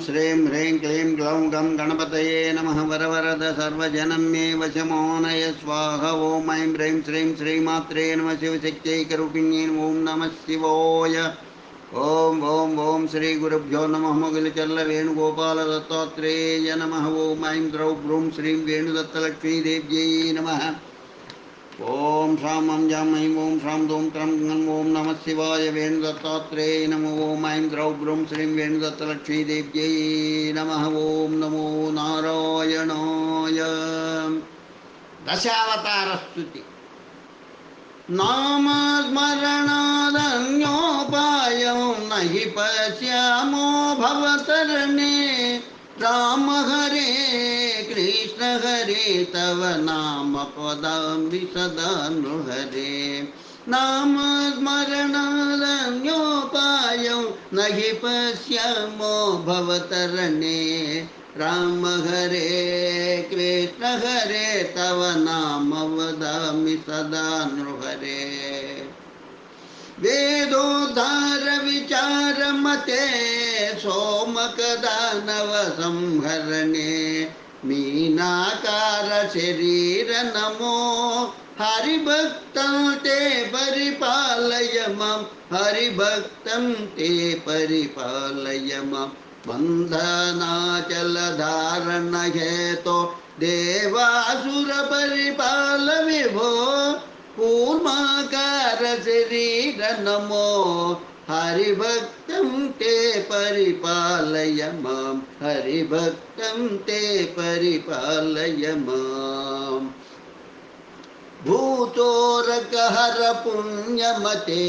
श्रीं ह्रीं क्लीं ग्लौं गं गणपतये नमः वरवरद सर्वजनं मे वशमोनय स्वाहा ॐ ऐं ह्रीं श्रीं श्रीमात्रे नमः शिवशक्त्यैकरूपिण्यै ॐ नमः शिवाय। ॐ ॐ ॐ श्रीगुरुभ्यो नमः मुगिलचल्ल वेणुगोपालदत्तात्रेय नमः। ॐ ऐं द्रौ ब्रूं श्रीं वेणुदत्तलक्ष्मीदेव्यै नमः। ॐ श्रां ॐ जां ऐं ॐ श्रां दों त्रं ङं ॐ नमः शिवाय वेणुदत्तात्रेय नमो ॐ ऐं द्रौ ब्रूं श्रीं वेणुदत्तलक्ष्मीदेव्यै नमः ॐ नमो नारायणाय। दशावतारस्तुति। नामस्मरणादन्योपायं न हि पश्यामो भवतरणे। राम हरे कृष्ण हरे, तव नाम पदामि सदा नृहरे नाम स्मरणादन्योपायं न हि पश्यामो भवतरणे। राम हरे कृष्ण हरे, तव नाम वदामि सदा नृहरे वेदोद्धार विचार मते सोमकदानव संहरणे मीनाकार शरीर नमो हरिभक्तं ते परिपालय मम हरिभक्तं ते परिपालय मम। बन्धनाचलधारण हेतो देवासुर परिपाल विभो कूर्माकार शरीर नमो हरिभक्तं ते परिपालय माँ हरिभक्तं ते परिपालय माम् भूतोरकहर पुण्यमते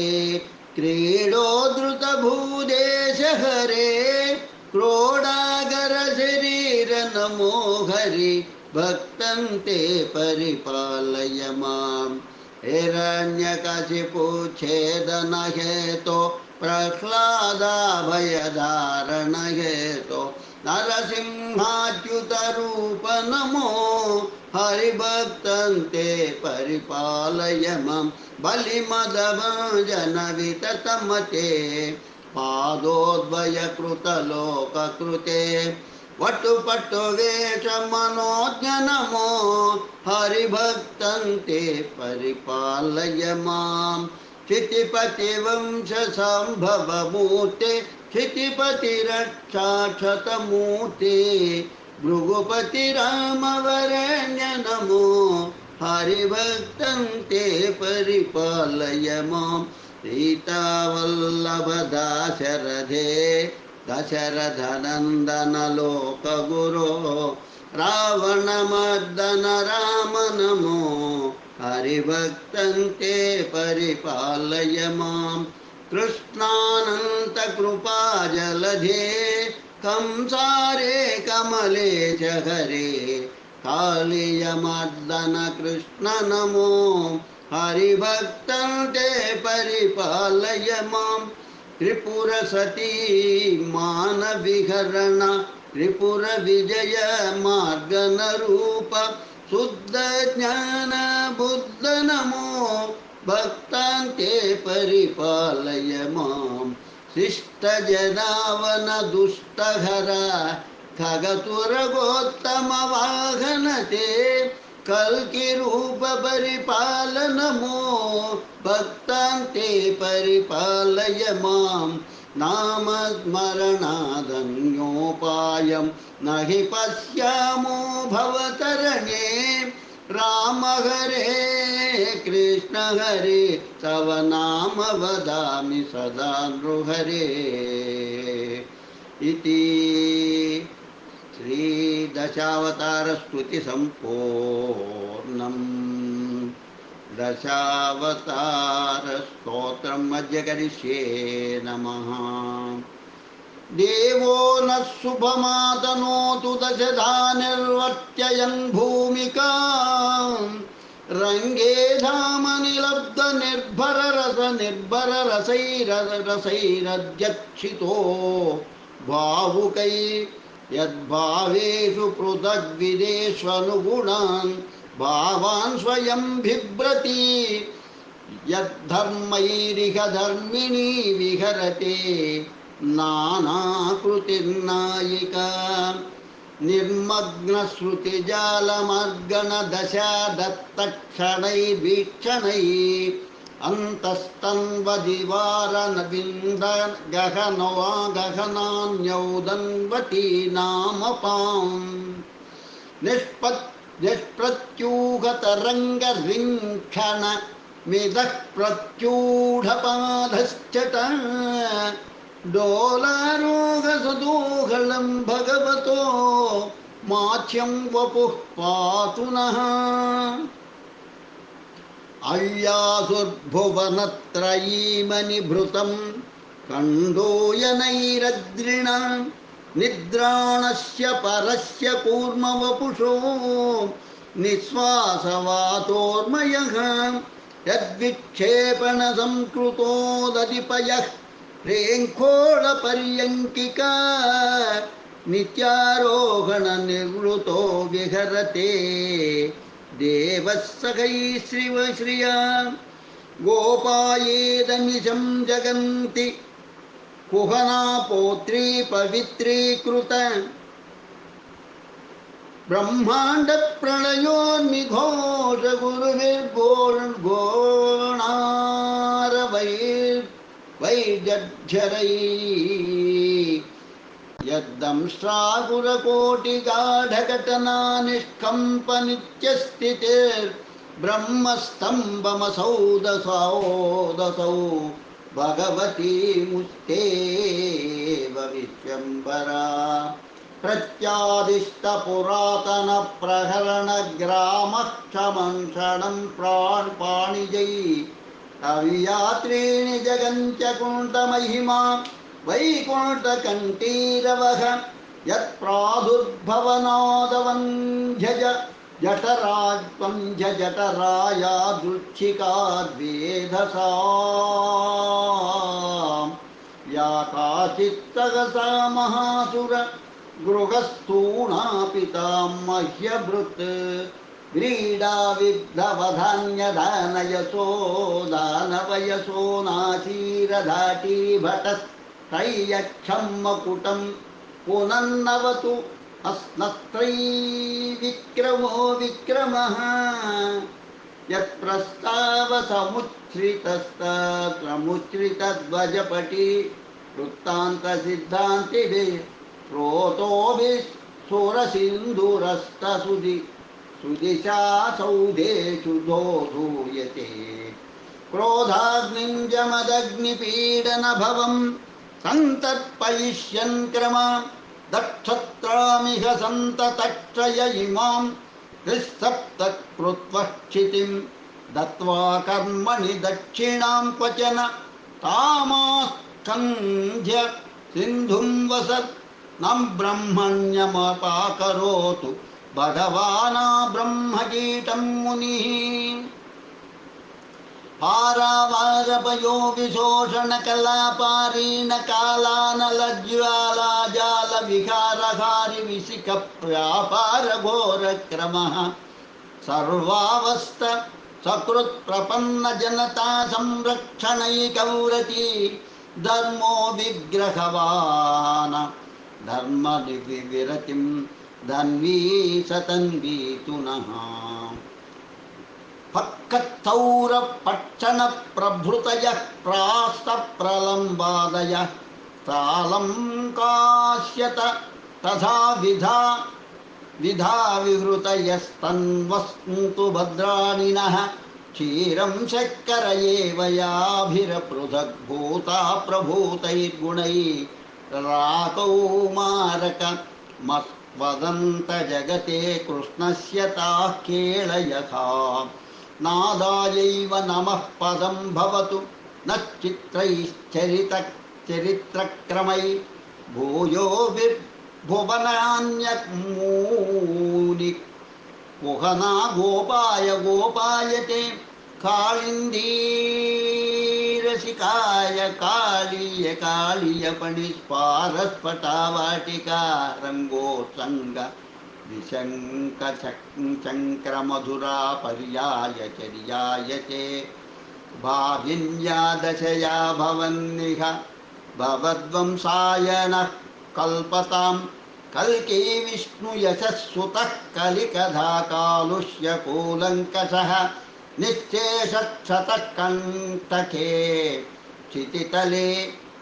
द्रुतभूदेश हरे। क्रोडागर शरीर नमो हरि, भक्तं ते परिपालय माम् हिरण्यकशिपु छेदन हेतो प्रह्लादाभयधारण हेतो नरसिंहाच्युतरूप नमो हरिभक्तं ते परिपालय मम बलिमदभजनविततमते पादोद्वयकृतलोककृते वटुपटुवेषमनोज्ञ नमो हरिभक्तं ते परिपालय माँ क्षितिपतिवंशसम्भवमूर्ते क्षितिपतिरक्षाक्षतमूर्ते भृगुपतिरामवरेण्य नमो हरिभक्तं परिपालय माँ सीतावल्लभदाशरथे दशरथनन्दनलोकगुरो रावणमर्दन राम नमो हरिभक्तं ते परिपालय माँ कृष्णानन्तकृपाजलधे कंसारे कमले च हरे कालीयमर्दन कृष्ण नमो हरिभक्तं ते परिपालय माम्। त्रिपुरसती मानविहरण त्रिपुरविजय मार्गनरूप शुद्धज्ञान बुद्ध नमो भक्तान् ते परिपालय माँ। शिष्टजनावन दुष्टहर खगतुरगोत्तमवाहन ते कल्किरूप परिपाल नमो भक्तान् ते परिपालय माँ। नामस्मरणादन्योपायं न हि पश्यामो भवतरणे। राम हरे, कृष्ण हरे, तव नाम वदामि सदा नृहरे। इति श्रीदशावतारस्तुतिसम्पूर्णम् दशावतारस्तोत्रम् अद्य करिष्ये नमः देवो नः शुभमातनोतु दशधा निर्वर्त्ययन् भूमिका। रङ्गे धामनिलब्ध निर्भर रस निर्भर रसैर रसैरध्यक्षितो भावुकै यद्भावेषु पृथग्विदेष्वनुगुणान् भावान् स्वयं बिभ्रति। यद्धर्मैरिह धर्मिणी विहरते नानाकृतिर्नायिका। निर्मग्नश्रुतिजालमर्गणदशा दत्तक्षणैर्वीक्षणैः अन्तस्तन्वदिवारनविन्द गहनवा गहनान्यौदन्वती नामपाम् निष्पत् निष्प्रत्यूहतरङ्गरिङ्क्षण मिदः प्रत्यूढपाधश्चट डोलारोगसदोहलं भगवतो माच्यं वपुः पातु नः। अय्यासुर्भुवनत्रयीमनिभृतं कण्डोयनैरद्रिण निद्राणस्य परस्य कूर्मवपुषो निःश्वासवातोर्मयः यद्विक्षेपणसंस्कृतोदधिपयः रेङ्खोळपर्यङ्किका नित्यारोहणनिवृतो विहरते देवः सखैः श्रिव श्रिया गोपायेदनिशं जगन्ति। कुहना पौत्री पवित्रीकृत ब्रह्माण्डप्रलयोन्मिघोष गुरुभिर्गोणारवैर् वैजध्यरै यद्दंष्ट्राकुरकोटिगाढघटना निष्कम्पनित्यस्थितिर्ब्रह्मस्तम्भमसौ दसौ भगवती मुस्तेव विश्वम्बरा प्रत्यादिष्टपुरातनप्रहरणग्रामक्षमंषणं प्राणपाणिजै। अव्यात्रीणि जगञ्चकुण्ठमहिमा वैकुण्ठकण्ठीरवः यत्प्रादुर्भवनादवन्ध्यज जठराज्वञ्झ जठरायादृच्छिकाद्वेधसा या काचित्तगसा महासुर गृहस्थूणापितां मह्यभृत्। व्रीडा विद्धवधान्यदानयसो दानवयसो नासीरधाटी भटस्तैयक्षं मकुटं पुनन्नवतु। अस्नस्त्रैविक्रमो विक्रमः यत्प्रस्तावसमुच्छ्रितस्तमुच्छ्रितध्वजपटी वृत्तान्तसिद्धान्तिभिः सुदिशा सौधेषु दोधूयते क्रोधाग्निं जमदग्निपीडनभवं सन्तर्पयिष्यन् क्रमा, दक्षत्रामिह सन्ततक्षय इमां त्रिसप्तकृत्वक्षितिं दत्त्वा कर्मणि दक्षिणां क्वचन तामास्कन्ध्य सिन्धुं वसत् न ब्रह्मण्यमपाकरोतु। भगवाना ब्रह्मकीटं मुनिः। हारावारपयो विशोषणकलापारीण कालानलज्ज्वालाजालविहारहारि विशिखव्यापारघोरक्रमः सर्वावस्थ सकृत्प्रपन्नजनता संरक्षणैकौरती धर्मो विग्रहवान्। धर्मविरतिं धन्वी सतन्वी तु फक्कत्थौरपक्षणप्रभृतयः प्रास्तप्रलम्बादयः तालं काश्यत तथा विधा विधा विहृतयस्तन्वस्तु भद्राणिनः। क्षीरं शक्कर एव याभिरपृथग्भूता प्रभूतैर्गुणैः। राकौमारक मस्वदन्त जगते कृष्णस्य ताः केळयथा नादायैव नमः पदं भवतु। न चित्रैश्चरित चरित्रक्रमै। भूयो विर्भुवनान्यमूनि कुहना गोपाय गोपायते। काळिन्दीरसिकाय कालीय कालीयपणिस्पारस्फटावाटिका रङ्गोत्सङ्ग विशङ्कचङ्क्रमधुरा पर्यायचर्यायते भाविन्या दशया भवन्निह भवद्वंसाय नः कल्पतां कल्की विष्णुयशस्सुतः कलिकधा कालुष्यकूलङ्कषः निश्चेषक्षतः कण्टके क्षितितले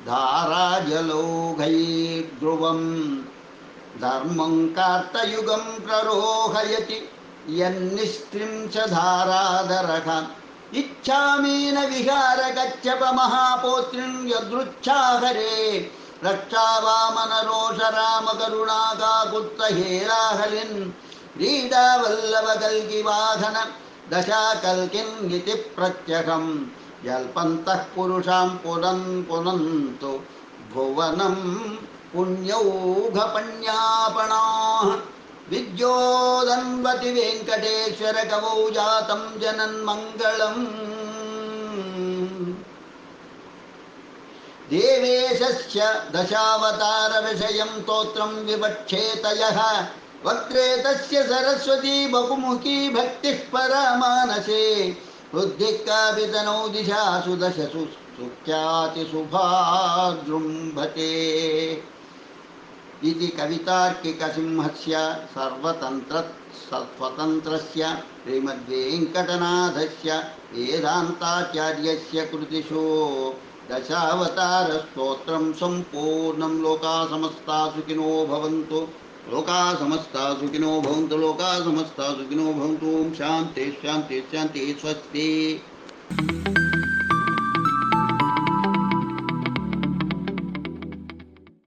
धाराजलौघैर्ध्रुवम्। धर्मं कार्तयुगं प्ररोहयति यन्निस्त्रिंशधाराधरः इच्छामेन विहार गच्छप महापोत्रिं यदृच्छाहरे रक्षावामनरोषरामकरुणाकाकुत्तहेराहलिन् क्रीडावल्लभकल्किवाहन दशाकल्किन् इति प्रत्यहं। जल्पन्तः पुरुषां पुनन् पुनन्तु भुवनं पुण्यौघपण्यापणाः विद्योदन्वति वेङ्कटेश्वर कवौ जातं जनन्मङ्गलम्। देवेशस्य दशावतारविषयं स्तोत्रं विवक्षेत यः वक्रे तस्य सरस्वती बहुमुखी भक्तिः परमानसे। बुद्धिकावितनौ दिशासु दशसु सुख्यातिशुभाजृम्भते इति कवितार्किकसिंहस्य सर्वतन्त्र स्वतन्त्रस्य श्रीमद्वेङ्कटनाथस्य वेदान्ताचार्यस्य कृतिषु दशावतारस्तोत्रं सम्पूर्णं लोका समस्ता सुखिनो भवन्तु लोका समस्ता सुखिनो भवन्तु। लोका समस्ता सुखिनो भवन्तु शान्ति शान्ति शान्ति, स्वस्ति।